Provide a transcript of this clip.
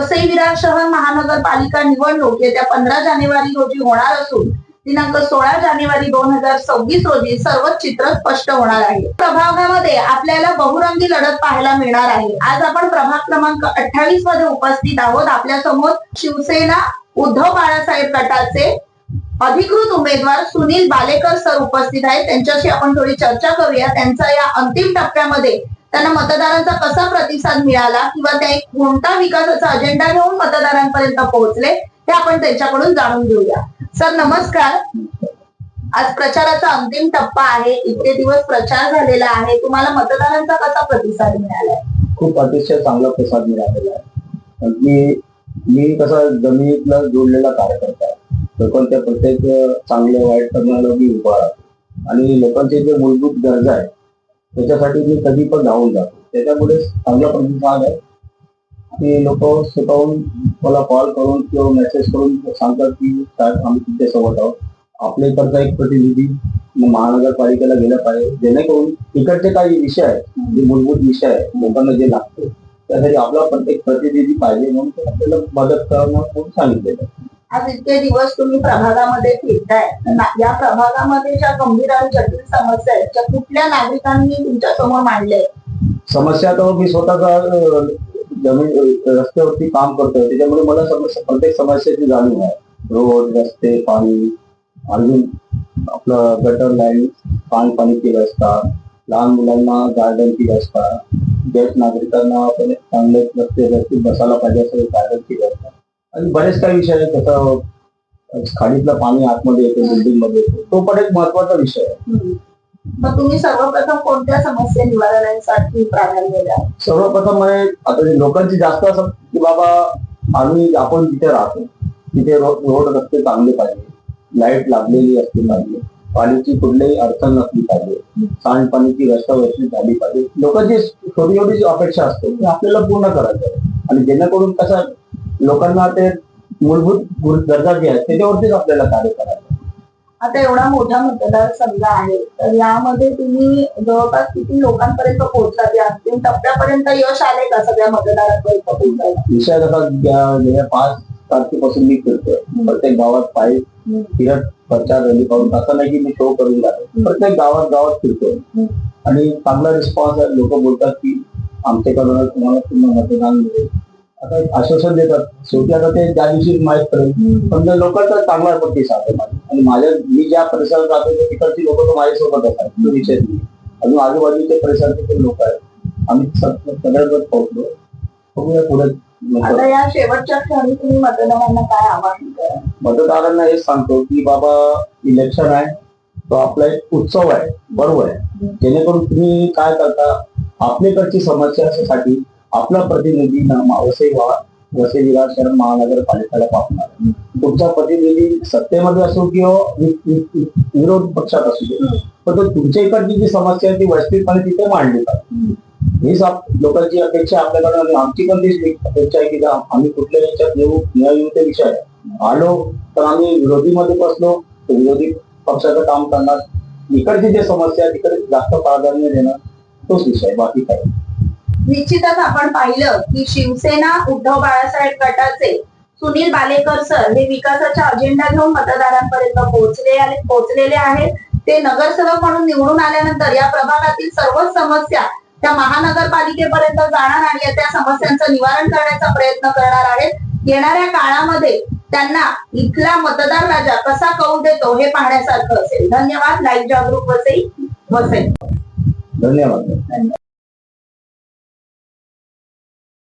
वसई विरार शहर महानगरपालिका निवडणूक येत्या पंधरा जानेवारी रोजी होणार असून दिनांक सोळा जानेवारी दोन हजार सव्वीस रोजी सर्वच चित्र स्पष्ट होणार आहे. प्रभागामध्ये आपल्याला बहुरंगी लढत पाहायला मिळणार आहे. आज आपण प्रभाग क्रमांक अठ्ठावीसमध्ये उपस्थित आहोत. आपल्यासमोर शिवसेना उद्धव बाळासाहेब गटाचे अधिकृत उमेदवार सुनील बालेकर सर उपस्थित आहेत. त्यांच्याशी आपण थोडी चर्चा करूया. त्यांचा या अंतिम टप्प्यामध्ये त्यांना मतदारांचा कसा प्रतिसाद मिळाला किंवा ते एक कोणता विकासाचा अजेंडा घेऊन मतदारांपर्यंत पोहोचले हे आपण त्यांच्याकडून जाणून घेऊया. सर नमस्कार. आज प्रचाराचा अंतिम टप्पा आहे. इतके दिवस प्रचार झालेला आहे. तुम्हाला मतदारांचा कसा प्रतिसाद मिळाला? खूप अतिशय चांगला प्रसाद मिळालेला आहे. अगदी मी कसा जमिनीतला जोडलेला कार्यकर्ता आहे. लोकांच्या प्रत्येक चांगले वाईट करण्याला मी उभा राहतो. आणि लोकांचे जे मूलभूत गरजा आहे त्याच्यासाठी मी कधी पण धावून जातो. त्याच्यामुळे चांगला प्रतिसाद आहे. आणि लोक स्वतःहून मला कॉल करून किंवा मेसेज करून सांगतात की साहेब आम्ही तुमच्यासोबत आहोत. आपल्या इकडचा एक प्रतिनिधी महानगरपालिकेला गेला पाहिजे. जेणेकरून इकडचे काही विषय आहेत जे मूलभूत विषय आहे लोकांना जे लागतो त्यासाठी आपला प्रत्येक प्रतिनिधी पाहिजे म्हणून आपल्याला मदत करणं म्हणून सांगितलेलं आज इतके दिवस तुम्ही प्रभागामध्ये फिरताय. ना- या प्रभागामध्ये ज्या गंभीर आणि जटिल समस्या आहेत त्या कुठल्या नागरिकांनी तुमच्यासमोर मांडल्या? आहेत? समस्या तर मी स्वतःचा जमीन रस्त्यावरती काम करतोय. त्याच्यामुळे मला समस्या प्रत्येक समस्याची जाणीव आहे. रोड रस्ते पाणी अजून आपलं गटर लाईन पाणी पाणीची व्यवस्था लहान मुलांना गार्डनची व्यवस्था ज्येष्ठ नागरिकांना आपण चांगले रस्ते रस्ते बसायला पाहिजे असं गार्डनची व्यवस्था. आणि बरेच काही विषय आहेत जसं अं, खाडीतलं पाणी आतमध्ये येतो बिल्डिंगमध्ये येतो. तो पण एक महत्त्वाचा विषय आहे. मग तुम्ही सर्वप्रथम कोणत्या समस्या निवारणासाठी प्राधान्य द्या सर्वप्रथम म्हणजे आता जे लोकांची जास्त असं की बाबा आम्ही आपण जिथे राहतो तिथे रोड रस्ते चांगले पाहिजे. लाइट लागलेली असली पाहिजे. पाण्याची कुठलीही अडचण नसली पाहिजे. सांडपाणीची व्यवस्था व्यवस्थित झाली पाहिजे. लोकांची छोटी छोटी अपेक्षा असते ती आपल्याला पूर्ण करायचं आहे. आणि जेणेकरून कसं लोकांना ते मूलभूत गुर- गरजा जी आहेत त्याच्यावरतीच आपल्याला कार्य करायचं. आता एवढा मोठा मतदारसंघ आहे तर यामध्ये तुम्ही जवळपास किती लोकांपर्यंत पोहोचलात या अंतिम टप्प्यापर्यंत यश आले का सगळ्या मतदारांपर्यंत पोहोचायला विषय गे- गेल्या पाच तारखेपासून मी फिरतोय. प्रत्येक गावात पायी फिरत प्रचार रॅली करून असं नाही की मी शो करून जातो. प्रत्येक गावात गावात फिरतोय. आणि चांगला रिस्पॉन्स आहे. लोक बोलतात की आमच्याकडून तुम्हाला पूर्ण मतदान मिळेल. आता एक आश्वासन देतात. शेवटी आता ते ज्या दिवशी माहीत पडेल. पण त्या लोकांचा चांगला प्रतिसाद आहे माझा. आणि माझ्या मी ज्या परिसरात राहतो त्या तिकडची लोक तर माझ्यासोबत असतात. तो विषय नाही. अजून आजूबाजूचे परिसराचे पण लोक आहेत. आम्ही सगळ्यांवर पोहोचलो. बघूया पुढे आता या शेवटच्या क्षणी तुम्ही मतदारांना काय आवाहन करा मतदारांना हे सांगतो की बाबा इलेक्शन आहे. तो आपला एक उत्सव आहे. बरोबर आहे. जेणेकरून तुम्ही काय करता? आपल्याकडची समस्यासाठी आपला प्रतिनिधी मा- वसई विरार शहर महानगरपालिकेला पाठवणार तुमचा प्रतिनिधी सत्तेमध्ये असो किंवा विरोध पक्षात असू दे. पण तो तुमच्या इकडची जी समस्या आहे ती व्यवस्थितपणे तिथे मांडली पाहिजे हीच आप- लोकांची अपेक्षा आपल्याकडे आणि आमची पण तीच अपेक्षा आहे की जा- आम्ही कुठल्या याच्यात येऊ न येऊ ते विषय. आलो तर आम्ही विरोधीमध्ये बसलो तर विरोधी पक्षाचं काम करणार. इकडची जे समस्या आहे तिकडे जास्त प्राधान्य देणं तोच विषय. बाकी काय निश्चितच आपण पाहिलं की शिवसेना उद्धव बाळासाहेब गटाचे सुनील बालेकर सर हे विकासाचा अजेंडा घेऊन मतदारांपर्यंत पोहोचले आले पोहोचलेले आहेत. ते नगरसेवक म्हणून निवडून आल्यानंतर या प्रभागातील सर्वच समस्या त्या महानगरपालिकेपर्यंत जाणार आणि त्या समस्यांचं निवारण करण्याचा प्रयत्न करणार आहेत. येणाऱ्या काळामध्ये त्यांना इथला मतदार राजा कसा कौल देतो हे पाहण्यासारखं असेल. धन्यवाद. लाईव्ह जागरूक वसई वसई धन्यवाद.